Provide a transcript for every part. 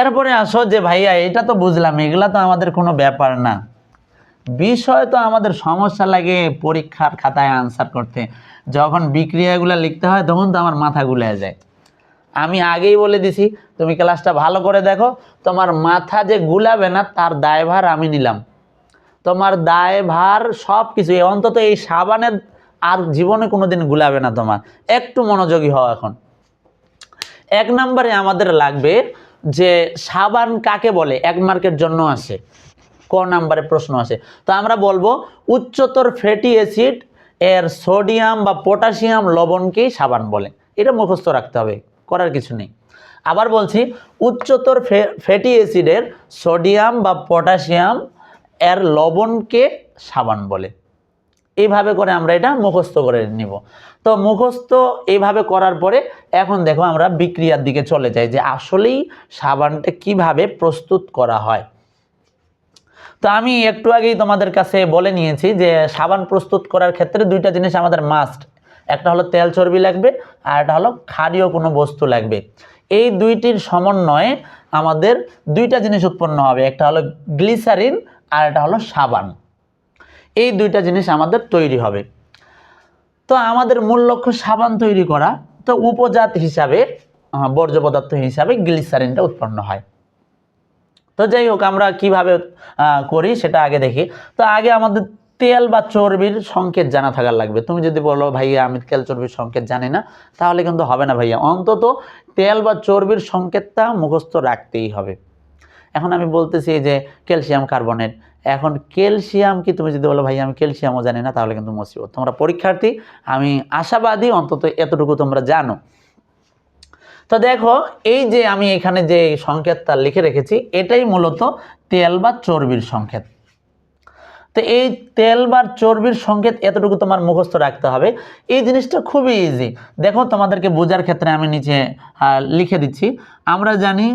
এরপরে আসো যে ভাইয়া, এটা তো বুঝলাম, এগুলা তো আমাদের কোনো ব্যাপার না। বিষয় তো আমাদের সমস্যা লাগে পরীক্ষার খাতায় আনসার করতে। যখন বিক্রিয়াগুলো লিখতে হয়, তখন তো আমার মাথা গুলে যায়। আমি আগেই বলে দিছি, তুমি ক্লাসটা ভালো করে দেখো, তোমার মাথা যে গুলাবে না, তার দায়ভার আমি নিলাম। তোমার দায়ভার সব কিছু অন্তত এই সাবানের আর জীবনে কোনো দিন গুলাবে না তোমার। একটু মনোযোগী হও এখন। এক নম্বরে আমাদের লাগবে যে সাবান কাকে বলে? এক মার্কের জন্য আসে ক নাম্বারে প্রশ্ন আসে তো আমরা বলব, উচ্চতর ফ্যাটি অ্যাসিড এর সোডিয়াম বা পটাশিয়াম লবণকেই সাবান বলে। এটা মুখস্থ রাখতে হবে, করার কিছু নেই। আবার বলছি, উচ্চতর ফ্যাটি অ্যাসিডের সোডিয়াম বা পটাশিয়াম এর লবণকে সাবান বলে। এইভাবে করে আমরা এটা মুখস্থ করে নিব। তো মুখস্থ এইভাবে করার পরে এখন দেখো আমরা বিক্রিয়ার দিকে চলে যাই যে আসলেই সাবানটা কীভাবে প্রস্তুত করা হয়। তো আমি একটু আগেই তোমাদের কাছে বলে নিয়েছি যে সাবান প্রস্তুত করার ক্ষেত্রে দুইটা জিনিস আমাদের মাস্ট একটা হলো তেল চর্বি লাগবে আর একটা হলো ক্ষারীয় কোনো বস্তু লাগবে। এই দুইটির সমন্বয়ে আমাদের দুইটা জিনিস উৎপন্ন হবে, একটা হলো গ্লিসারিন আর একটা হলো সাবান। এই দুইটা জিনিস আমাদের তৈরি হবে। তো আমাদের মূল লক্ষ্য সাবান তৈরি করা, তো উপজাত হিসাবে বর্জ্য পদার্থ হিসাবে গ্লিসারিনটা উৎপন্ন হয়। তো যাই হোক, আমরা কীভাবে করি সেটা আগে দেখি। তো আগে আমাদের তেল বা চর্বির সংকেত জানা থাকার লাগবে। তুমি যদি বলো, ভাইয়া, আমি তেল চর্বির সংকেত জানি না, তাহলে কিন্তু হবে না ভাইয়া। অন্তত তেল বা চর্বির সংকেতটা মুখস্থ রাখতেই হবে। এখন আমি বলতেছি যে, ক্যালসিয়াম কার্বনেট এখন ক্যালসিয়াম কি? তুমি যদি বলো, ভাই, আমি ক্যালসিয়ামও জানি না, তাহলে কিন্তু মুসিবত। তোমরা পরীক্ষার্থী, আমি আশাবাদী, অন্তত এতটুকু তোমরা জানো। তো দেখো, এই যে আমি এখানে যে সংকেতটা লিখে রেখেছি, এটাই মূলত তেল বা চর্বির সংকেত। তো এই তেল বা চর্বির সংকেত এতটুকু তোমার মুখস্থ রাখতে হবে। এই জিনিসটা খুবই ইজি দেখো, তোমাদেরকে বোঝার ক্ষেত্রে আমি নিচে লিখে দিচ্ছি। আমরা জানি,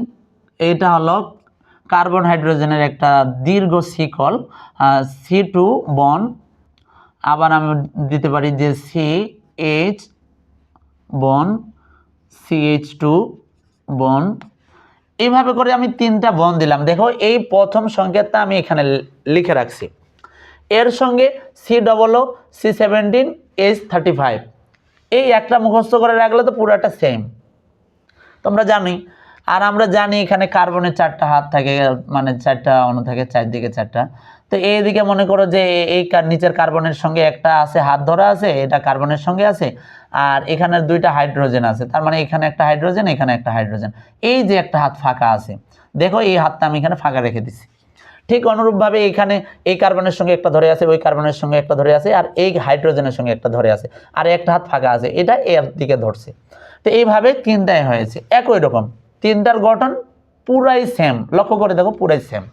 এটা হলো কার্বন হাইড্রোজেনের একটা দীর্ঘ শিকল সি টু বন আবার আমি দিতে পারি যে C H bond CH two bond এইভাবে করে আমি তিনটা বন দিলাম। দেখো, এই প্রথম সংকেতটা আমি এখানে লিখে রাখছি। এর সঙ্গে C double O C seventeen H thirty five এই একটা মুখস্থ করে রাখলে তো পুরাটা সেম তোমরা জানোই আর আমরা জানি এখানে কার্বনের চারটা হাত থাকে মানে চারটা অণু থাকে, চারদিকে চারটা। তো এইদিকে মনে করো যে এই নিচের কার্বনের সঙ্গে একটা আছে, হাত ধরা আছে, এটা কার্বনের সঙ্গে আছে, আর এখানে দুইটা হাইড্রোজেন আছে। তার মানে এখানে একটা হাইড্রোজেন এখানে একটা হাইড্রোজেন এই যে একটা হাত ফাঁকা আছে, দেখো এই হাতটা আমি এখানে ফাঁকা রেখে দিছি। ঠিক অনুরূপভাবে এখানে এই কার্বনের সঙ্গে একটা ধরে আছে, ওই কার্বনের সঙ্গে একটা ধরে আছে, আর এই হাইড্রোজেনের সঙ্গে একটা ধরে আছে, আর একটা হাত ফাঁকা আছে, এটা এর দিকে ধরছে। তো এইভাবে তিনটাই হয়েছে, একই রকম। তিনটার গঠন পুরাই সেম লক্ষ্য করে দেখো, পুরাই সেম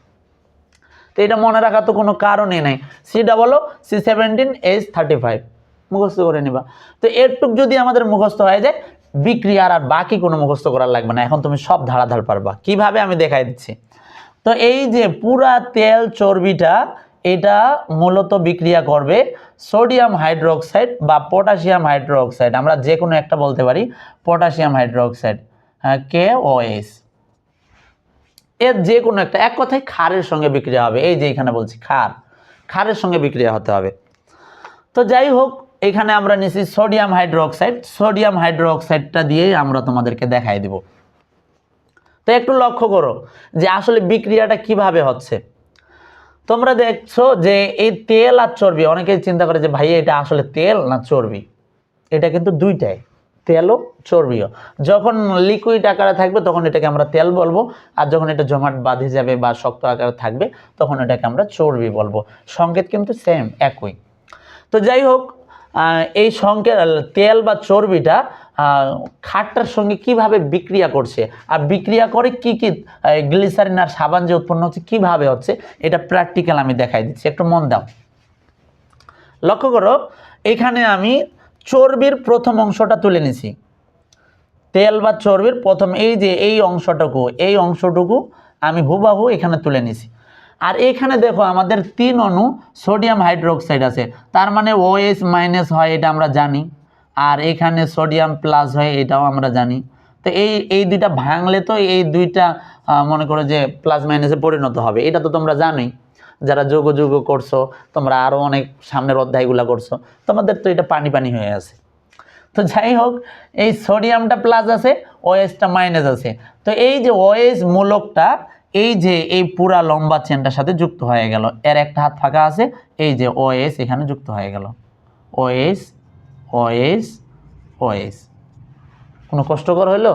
তো এটা মনে রাখার তো কোনো কারণই নেই। C double C seventeen H thirty five মুখস্থ করে নিবা। তো এরটুক যদি আমাদের মুখস্থ হয়ে যায়, বিক্রিয়ার আর বাকি কোনো মুখস্থ করার লাগবে না। এখন তুমি সব ধারাধার পারবা। কীভাবে আমি দেখাই দিচ্ছি? তো এই যে পুরা তেল চর্বিটা, এটা মূলত বিক্রিয়া করবে সোডিয়াম হাইড্রোক্সাইড বা পটাশিয়াম হাইড্রোক্সাইড। আমরা যে কোনো একটা বলতে পারি, potassium hydroxide. K? O, S. এর যে কোনো একটা, এক কথায় খারের সঙ্গে বিক্রিয়া হবে। এই যে এখানে বলছি, খার। খারের সঙ্গে বিক্রিয়া হতে হবে। তো যাই হোক, এখানে আমরা নিছি সোডিয়াম হাইড্রোক্সাইড। সোডিয়াম হাইড্রোক্সাইডটা দিয়েই আমরা তোমাদেরকে দেখাই দিব। তো একটু লক্ষ্য করো যে আসলে বিক্রিয়াটা কীভাবে হচ্ছে। তোমরা দেখছ যে এই তেল আর চর্বি, অনেকেই চিন্তা করে যে ভাই এটা আসলে তেল না চর্বি? এটা কিন্তু দুইটাই। তেলও চর্বিও। যখন লিকুইড আকারে থাকবে, তখন এটাকে আমরা তেল বলব। আর যখন এটা জমাট বাঁধে যাবে বা শক্ত আকারে থাকবে, তখন এটাকে আমরা চর্বি বলব। সংকেত কিন্তু সেম একই। তো যাই হোক এই সংকেত, তেল বা চর্বিটা খাটটার সঙ্গে কীভাবে বিক্রিয়া করছে? আর বিক্রিয়া করে কি কি গ্লিসারিন আর সাবান যে উৎপন্ন হচ্ছে, কীভাবে হচ্ছে? এটা প্র্যাকটিক্যাল আমি দেখাই দিচ্ছি। একটু মন দাও। লক্ষ্য করো, এখানে আমি চর্বির প্রথম অংশটা তুলে নিছি। তেল বা চর্বির প্রথম এই যে এই অংশটুকু এই অংশটুকু আমি হুবাহু এখানে তুলে নিছি। আর এখানে দেখো আমাদের তিন অণু সোডিয়াম হাইড্রোক্সাইড আছে। তার মানে ওএস মাইনাস হয় এটা আমরা জানি, আর এখানে সোডিয়াম প্লাস হয় এটাও আমরা জানি। তো এই এই দুইটা ভাঙলে তো এই দুইটা মনে করো যে প্লাস মাইনাসে পরিণত হবে, এটা তো তোমরা জানোই। যারা যোগ যোগ করছ, তোমরা আরও অনেক সামনের অধ্যায়গুলো করছ, তোমাদের তো এটা পানি পানি হয়ে আছে। তো যাই হোক, এই সোডিয়ামটা প্লাস আছে ওএসটা মাইনাস আছে। তো এই যে ওএস মূলকটা, এই যে এই পুরা লম্বা চেনটার সাথে যুক্ত হয়ে গেল। এর একটা হাত ফাঁকা আছে, এই যে ওএস এখানে যুক্ত হয়ে গেল। ওএস ওএস ওএস কোনো কষ্টকর হলো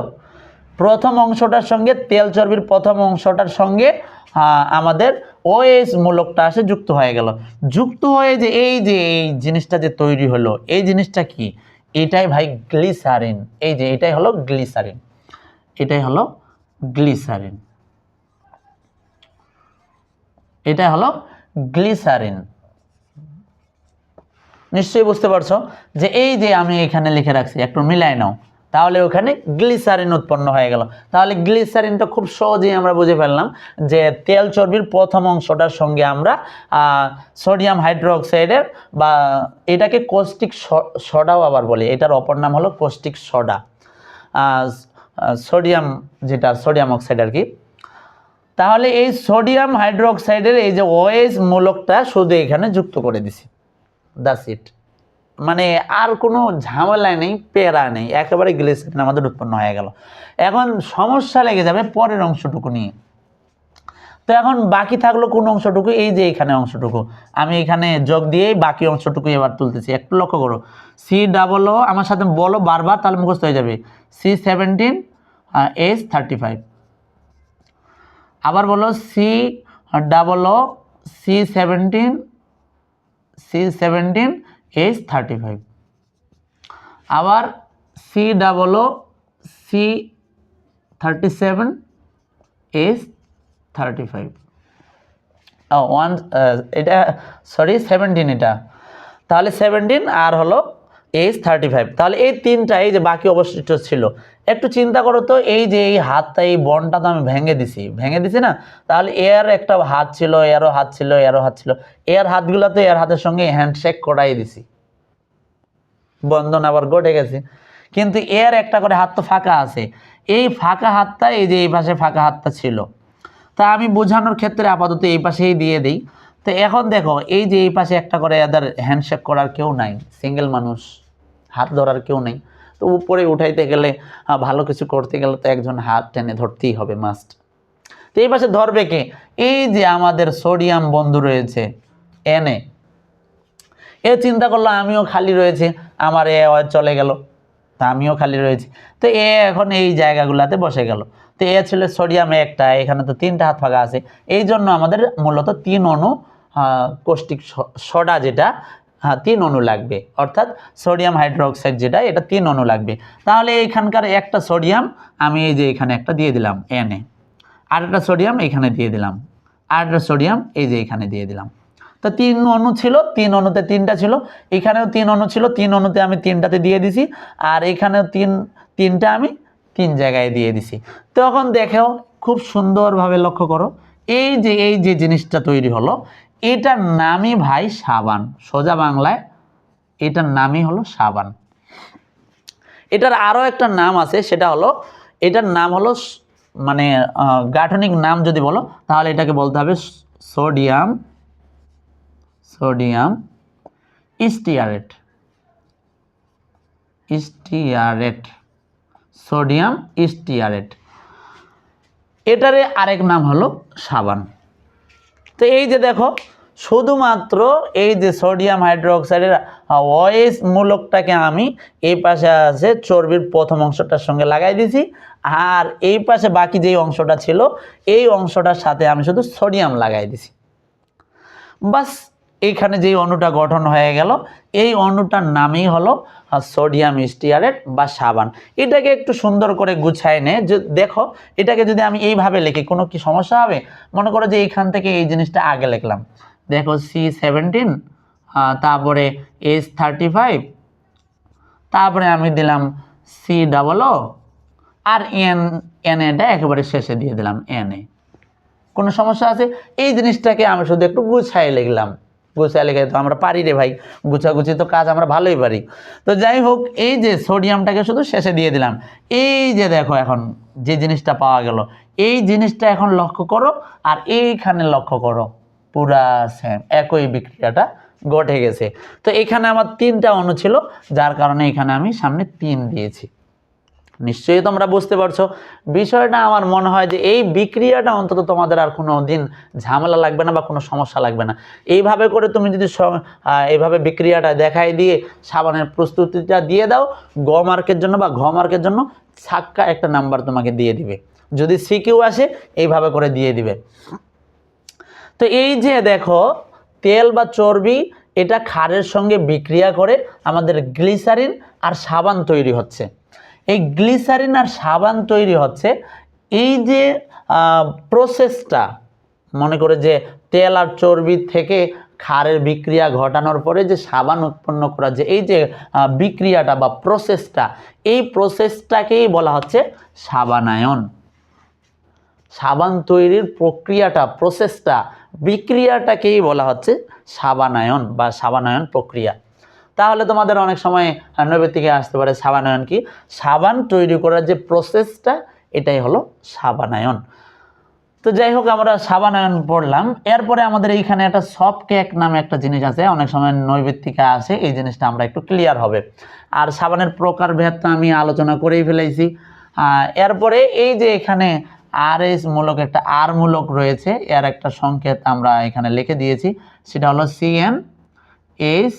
প্রথম অংশটার সঙ্গে তেল চর্বির প্রথম অংশটার সঙ্গে আমাদের ওএস মূলকটা আসে যুক্ত হয়ে গেল। যুক্ত হয়ে যে এই যে এই জিনিসটা যে তৈরি হলো, এই জিনিসটা কি? এটাই ভাই গ্লিসারিন এই যে এটাই হলো গ্লিসারিন এটাই হলো গ্লিসারিন এটা হলো গ্লিসারিন নিশ্চয়ই বুঝতে পারছ যে এই যে আমি এখানে লিখে রাখছি, একটু মিলাই নাও। তাহলে ওখানে গ্লিসারিন উৎপন্ন হয়ে গেল। তাহলে গ্লিসারিনটা খুব সহজেই আমরা বুঝে ফেললাম যে তেল চর্বির প্রথম অংশটার সঙ্গে আমরা সোডিয়াম হাইড্রোক্সাইডের বা এটাকে কোস্টিক সোডাও আবার বলি। এটার অপর নাম হলো কোস্টিক সোডা। সোডিয়াম যেটা, সোডিয়াম অক্সাইড আর কি। তাহলে এই সোডিয়াম হাইড্রোক্সাইডের এই যে ওএস মূলকটা শুধু এখানে যুক্ত করে দিছি। দ্যাটস ইট মানে আর কোনো ঝামেলা নেই পেরা নেই, একেবারে গ্লিসারিন আমাদের উৎপন্ন হয়ে গেল। এখন সমস্যা লেগে যাবে পরের অংশটুকু নিয়ে। তো এখন বাকি থাকল কোন অংশটুকু? এই যে এখানে অংশটুকু। আমি এখানে যোগ দিয়েই বাকি অংশটুকু এবার তুলতেছি। একটু লক্ষ্য করো। সি ডাবল ও আমার সাথে বলো বারবার, তাহলে মুখস্থ হয়ে যাবে। C seventeen S thirty five আবার বলো C double O C seventeen C seventeen H thirty five আবার C double O C thirty seven H thirty five one এটা সরি সেভেন্টিন এটা। তাহলে সেভেন্টিন আর হলো এইচ থার্টি ফাইভ তাহলে এই তিনটা, এই যে বাকি অবশিষ্ট ছিল একটু চিন্তা করো তো, এই যে এই হাতটা, এই বনটা তো আমি ভেঙে দিছি। ভেঙে দিছি না? তাহলে এর একটা হাত ছিল, এরও হাত ছিল, এরও হাত ছিল। এর হাতগুলো তো এর হাতের সঙ্গে হ্যান্ডশেক করাই দিছি। বন্ধন আবার ঘটে গেছে। কিন্তু এর একটা করে হাত তো ফাঁকা আছে। এই ফাঁকা হাতটা, এই যে এই পাশে ফাঁকা হাতটা ছিল। তা আমি বোঝানোর ক্ষেত্রে আপাতত এই পাশেই দিয়ে দিই। তো এখন দেখো, এই যে এই পাশে একটা করে এদের হ্যান্ডশেক করার কেউ নাই। সিঙ্গেল মানুষ, হাত ধরার কেউ নেই। তো উপরে উঠাইতে গেলে ভালো কিছু করতে গেলে তো একজন হাত টেনে ধরতেই হবে মাস্ট তো এই পাশে ধরবে কে? এই যে আমাদের সোডিয়াম বন্ধু রয়েছে এনে এ চিন্তা করল, আমিও খালি রয়েছে, আমার এ চলে গেল। তা আমিও খালি রয়েছি। তো এ এখন এই জায়গাগুলোতে বসে গেল। তো এ ছিল সোডিয়াম একটা, এখানে তো তিনটা হাত ফাঁকা আছে। এই জন্য আমাদের মূলত তিন অণু কৌষ্টিক সোডা যেটা হ্যাঁ তিন অণু লাগবে। অর্থাৎ সোডিয়াম হাইড্রোক্সাইড যেটা, এটা তিন অণু লাগবে। তাহলে এইখানকার একটা সোডিয়াম আমি এই যে এখানে একটা দিয়ে দিলাম এনে আর একটা সোডিয়াম এখানে দিয়ে দিলাম। আর একটা সোডিয়াম এই যে এখানে দিয়ে দিলাম। তো তিন অণু ছিল, তিন অণুতে তিনটা ছিল। এখানেও তিন অণু ছিল, তিন অণুতে আমি তিনটাতে দিয়ে দিছি। আর এখানেও তিন, তিনটা আমি তিন জায়গায় দিয়ে দিছি। তখন দেখেও খুব সুন্দরভাবে লক্ষ্য করো, এই যে এই যে জিনিসটা তৈরি হলো এটার নামই ভাই সাবান। সোজা বাংলায় এটার নামই হলো সাবান। এটার আরও একটা নাম আছে, সেটা হলো, এটার নাম হলো মানে গাঠনিক নাম যদি বলো, তাহলে এটাকে বলতে হবে sodium sodium stearate. Stearate, sodium stearate. এটারে আরেক নাম হলো সাবান। তো এই যে দেখো, শুধুমাত্র এই যে সোডিয়াম হাইড্রোক্সাইডের ওয়েস মূলকটাকে আমি এই পাশে আছে চর্বির প্রথম অংশটার সঙ্গে লাগাই দিছি আর এই পাশে বাকি যেই অংশটা ছিল, এই অংশটার সাথে আমি শুধু সোডিয়াম লাগাই দিছি বাস এইখানে যেই অণুটা গঠন হয়ে গেল, এই অণুটার নামই হলো সোডিয়াম স্টিয়ারেট বা সাবান। এটাকে একটু সুন্দর করে গুছায় নে। যে, দেখো, এটাকে যদি আমি এইভাবে লিখি, কোনো কি সমস্যা হবে? মনে করো যে এইখান থেকে এই জিনিসটা আগে লিখলাম। দেখো সি সেভেন্টিন তারপরে এস থার্টি ফাইভ তারপরে আমি দিলাম সি ডাবল ও আর এন এন এটা একেবারে শেষে দিয়ে দিলাম এন এ কোনো সমস্যা আছে? এই জিনিসটাকে আমি শুধু একটু গুছাই লিখলাম। গুছায় লিখে তো আমরা পারি রে ভাই। গুছাগুছি তো কাজ, আমরা ভালোই পারি। তো যাই হোক, এই যে সোডিয়ামটাকে শুধু শেষে দিয়ে দিলাম। এই যে দেখো এখন যে জিনিসটা পাওয়া গেল, এই জিনিসটা এখন লক্ষ্য করো, আর এইখানে লক্ষ্য করো, পুরা সেম একই বিক্রিয়াটা ঘটে গেছে। তো এখানে আমার তিনটা অণু ছিল, যার কারণে এখানে আমি সামনে তিন দিয়েছি। নিশ্চয়ই তোমরা বুঝতে পারছ। বিষয়টা আমার মনে হয় যে এই বিক্রিয়াটা অন্তত তোমাদের আর কোনো দিন ঝামেলা লাগবে না বা কোনো সমস্যা লাগবে না। এইভাবে করে তুমি যদি এইভাবে বিক্রিয়াটা দেখাই দিয়ে সাবানের প্রস্তুতিটা দিয়ে দাও, গ মার্কের জন্য বা ঘ মার্কের জন্য ছাক্কা একটা নাম্বার তোমাকে দিয়ে দিবে। যদি সিকিউ আসে, এইভাবে করে দিয়ে দিবে। তো এই যে দেখো, তেল বা চর্বি, এটা খারের সঙ্গে বিক্রিয়া করে আমাদের গ্লিসারিন আর সাবান তৈরি হচ্ছে। এই গ্লিসারিন আর সাবান তৈরি হচ্ছে। এই যে প্রসেসটা মনে করে যে তেল আর চর্বি থেকে ক্ষারের বিক্রিয়া ঘটানোর পরে যে সাবান উৎপন্ন করা যে, এই যে বিক্রিয়াটা বা প্রসেসটা এই প্রসেসটাকেই বলা হচ্ছে সাবানায়ন। সাবান তৈরির প্রক্রিয়াটা প্রসেসটা বিক্রিয়াটাকেই বলা হচ্ছে সাবানায়ন বা সাবানায়ন প্রক্রিয়া। তাহলে তোমাদের অনেক সময় নৈবেদ থেকে আসতে পারে সাবানায়ন কি? সাবান তৈরি করার যে প্রসেসটা এটাই হলো সাবানায়ন। তো যাই হোক, আমরা সাবানায়ন পড়লাম। এরপরে আমাদের এইখানে একটা সফট কেক নামে একটা জিনিস আছে, অনেক সময় নৈবেদিকা আসে, এই জিনিসটা আমরা একটু ক্লিয়ার হবে। আর সাবানের প্রকারভেদ তো আমি আলোচনা করেই ফেলেছি। এরপরে এই যে এখানে আর এস মূলক, একটা আর মূলক রয়েছে, এর একটা সংকেত আমরা এখানে লিখে দিয়েছি, সেটা হলো CN H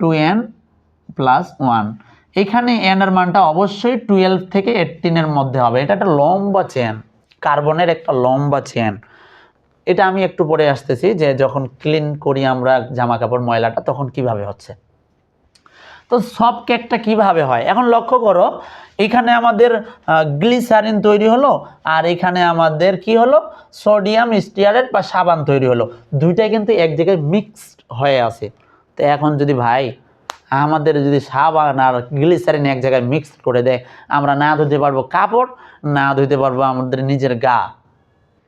two N plus one এখানে এন মানটা অবশ্যই টুয়েলভ থেকে এইটিনের মধ্যে হবে। এটা একটা লম্বা চেন কার্বনের একটা লম্বা চেন এটা আমি একটু পরে আসতেছি যে যখন ক্লিন করি আমরা জামা কাপড় ময়লাটা, তখন কীভাবে হচ্ছে। তো সব কেকটা কীভাবে হয়? এখন লক্ষ্য করো, এখানে আমাদের গ্লিসারিন তৈরি হলো, আর এখানে আমাদের কি হলো? সোডিয়াম স্টিয়ারেট বা সাবান তৈরি হলো। দুইটাই কিন্তু এক জায়গায় মিক্সড হয়ে আছে। তো এখন যদি ভাই আমাদের যদি সাবান আর গ্লিসারিন এক জায়গায় মিক্সড করে দেয়, আমরা না ধুতে পারব কাপড়, না ধুতে পারব আমাদের নিজের গা।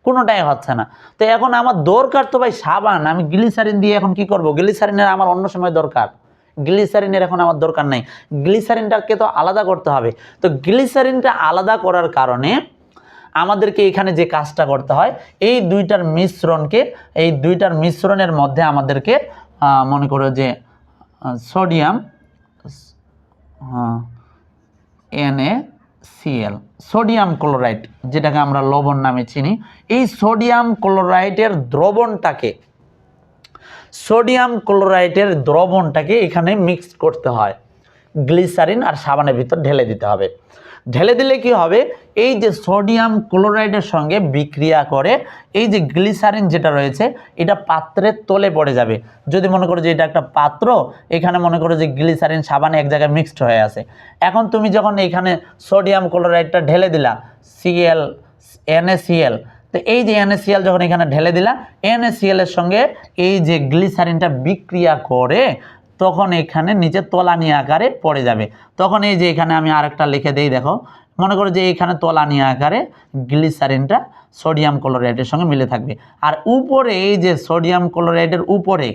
কোনোটাই হচ্ছে না। তো এখন আমার দরকার তো ভাই সাবান, আমি গ্লিসারিন দিয়ে এখন কি করব? গ্লিসারিনের আমার অন্য সময় দরকার। গ্লিসারিনের এখন আমার দরকার নাই। গ্লিসারিনটাকে তো আলাদা করতে হবে। তো গ্লিসারিনটা আলাদা করার কারণে আমাদেরকে এখানে যে কাজটা করতে হয়, এই দুইটার মিশ্রণকে, এই দুইটার মিশ্রণের মধ্যে আমাদেরকে মনে করো যে sodium NA CL sodium chloride যেটাকে আমরা লবণ নামে চিনি। এই সোডিয়াম ক্লোরাইডের দ্রবণটাকে সোডিয়াম ক্লোরাইডের দ্রবণটাকে এখানে মিক্স করতে হয়। গ্লিসারিন আর সাবানের ভিতর ঢেলে দিতে হবে। ঢেলে দিলে কি হবে? এই যে সোডিয়াম ক্লোরাইডের সঙ্গে বিক্রিয়া করে, এই যে গ্লিসারিন যেটা রয়েছে, এটা পাত্রের তলে পড়ে যাবে। যদি মনে করো যে এটা একটা পাত্র, এখানে মনে করো যে গ্লিসারিন সাবান এক জায়গায় মিক্সড হয়ে আছে। এখন তুমি যখন এখানে সোডিয়াম ক্লোরাইডটা ঢেলে দিলা সিএল এনএসিএল তো এই যে এনএসিএল যখন এখানে ঢেলে দিলা এনএসিএল এর সঙ্গে এই যে গ্লিসারিনটা বিক্রিয়া করে তখন এখানে নিচে তলানি আকারে পড়ে যাবে। তখন এই যে এখানে আমি আরেকটা লিখে দেই, দেখো। মনে করো যে এখানে তলানি আকারে গ্লিসারিনটা সোডিয়াম ক্লোরাইডের সঙ্গে মিলে থাকবে। আর উপরে এই যে সোডিয়াম ক্লোরাইডের উপরে,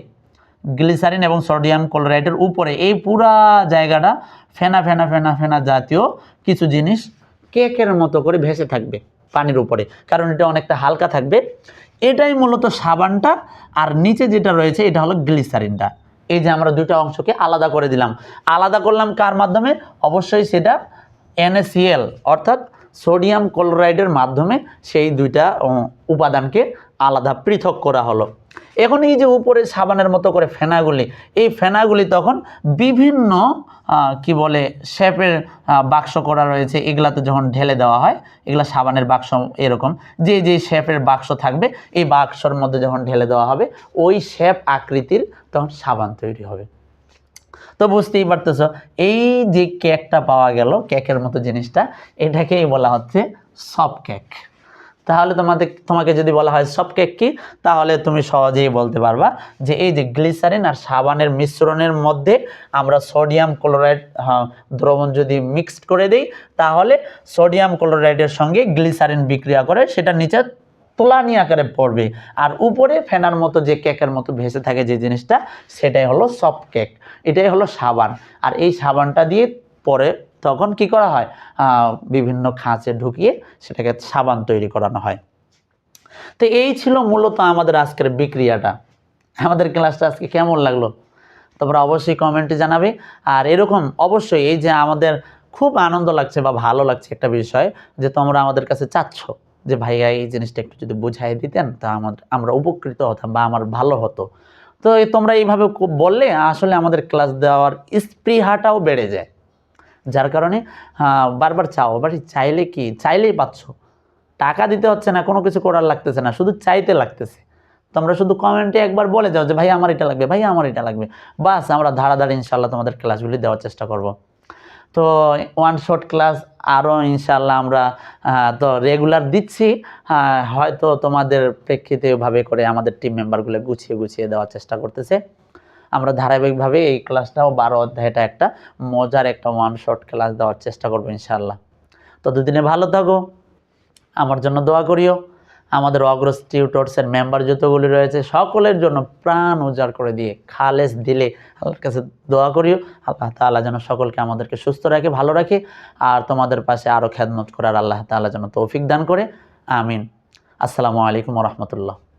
গ্লিসারিন এবং সোডিয়াম ক্লোরাইডের উপরে, এই পুরা জায়গাটা ফেনা ফেনা ফেনা ফেনা জাতীয় কিছু জিনিস কেকের মতো করে ভেসে থাকবে পানির উপরে। কারণ এটা অনেকটা হালকা থাকবে। এটাই মূলত সাবানটা, আর নিচে যেটা রয়েছে, এটা হলো গ্লিসারিনটা। এই যে আমরা দুইটা অংশকে আলাদা করে দিলাম। আলাদা করলাম কার মাধ্যমে? অবশ্যই সেটা NaCl অর্থাৎ সোডিয়াম ক্লোরাইডের মাধ্যমে সেই দুইটা উপাদানকে আলাদা পৃথক করা হলো। এখন এই যে উপরে সাবানের মতো করে ফেনাগুলি, এই ফেনাগুলি তখন বিভিন্ন কি বলে, শেপের বাক্স করা রয়েছে। এগুলাতে যখন ঢেলে দেওয়া হয়, এগুলা সাবানের বাক্স এরকম। যে যে শেপের বাক্স থাকবে, এই বাক্সর মধ্যে যখন ঢেলে দেওয়া হবে, ওই শেপ আকৃতির তখন সাবান তৈরি হবে। তো বুঝতেই পারতেছ, এই যে কেকটা পাওয়া গেল, কেকের মতো জিনিসটা, এটাকেই বলা হচ্ছে সব কেক তাহলে তোমাদের, তোমাকে যদি বলা হয় সব কেক কি, তাহলে তুমি সহজেই বলতে পারবা যে এই যে গ্লিসারিন আর সাবানের মিশ্রণের মধ্যে আমরা সোডিয়াম ক্লোরাইড দ্রবণ যদি মিক্সড করে দেই, তাহলে সোডিয়াম ক্লোরাইডের সঙ্গে গ্লিসারিন বিক্রিয়া করে, সেটা নিচে তোলানি আকারে পড়বে। আর উপরে ফেনার মতো যে কেকের মতো ভেসে থাকে যে জিনিসটা, সেটাই হলো সফট কেক এটাই হলো সাবান। আর এই সাবানটা দিয়ে পরে তখন কি করা হয়? বিভিন্ন খাঁচে ঢুকিয়ে সেটাকে সাবান তৈরি করানো হয়। তো এই ছিল মূলত আমাদের আজকের বিক্রিয়াটা। আমাদের ক্লাসটা আজকে কেমন লাগল? তোমরা অবশ্যই কমেন্টে জানাবে। আর এরকম অবশ্যই এই যে আমাদের খুব আনন্দ লাগছে বা ভালো লাগছে একটা বিষয় যে তোমরা আমাদের কাছে চাচ্ছ। যে ভাইয়া এই জিনিসটা একটু যদি বুঝাই দিতেন, তা আমার, আমরা উপকৃত হতাম বা আমার ভালো হতো। তো তোমরা এইভাবে বললে আসলে আমাদের ক্লাস দেওয়ার স্পৃহাটাও বেড়ে যায়। যার কারণে বারবার চাও বাট চাইলে কি, চাইলেই পাচ্ছ। টাকা দিতে হচ্ছে না, কোনো কিছু করার লাগতেছে না, শুধু চাইতে লাগতেছে। তোমরা শুধু কমেন্টে একবার বলে যাও যে, ভাই, আমার এটা লাগবে, ভাই, আমার এটা লাগবে। বাস, আমরা ধারাধারে ইনশাল্লাহ তোমাদের ক্লাসগুলি দেওয়ার চেষ্টা করব। তো ওয়ান শর্ট ক্লাস আরও ইনশাল্লাহ আমরা তো রেগুলার দিচ্ছি। হয়তো তোমাদের প্রেক্ষিতে ভাবে করে আমাদের টিম মেম্বারগুলো গুছিয়ে গুছিয়ে দেওয়ার চেষ্টা করতেছে। আমরা ধারাবাহিকভাবে এই ক্লাসটাও বারো অধ্যায়টা একটা মজার একটা ওয়ান শর্ট ক্লাস দেওয়ার চেষ্টা করব ইনশাল্লাহ তো দুদিনে ভালো থাকো। আমার জন্য দোয়া করিও। আমাদের অগ্রস টিউটর্সের মেম্বার যতগুলি রয়েছে, সকলের জন্য প্রাণ উজাড় করে দিয়ে, খালেস দিলে আল্লাহর কাছে দোয়া করিও। আল্লাহ তাআলা যেন সকলকে আমাদেরকে সুস্থ রাখে, ভালো রাখে, আর তোমাদের পাশে আরও খ্যাদমত করার আল্লাহ তাআলা যেন তৌফিক দান করে। আমিন। আসসালামু আলাইকুম রহমতুল্লাহ।